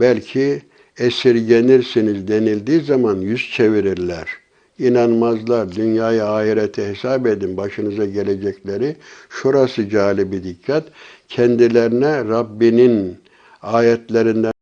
belki esirgenirsiniz denildiği zaman yüz çevirirler. İnanmazlar. Dünyayı ahirete hesap edin başınıza gelecekleri. Şurası cali bir dikkat. Kendilerine Rabbinin ayetlerinden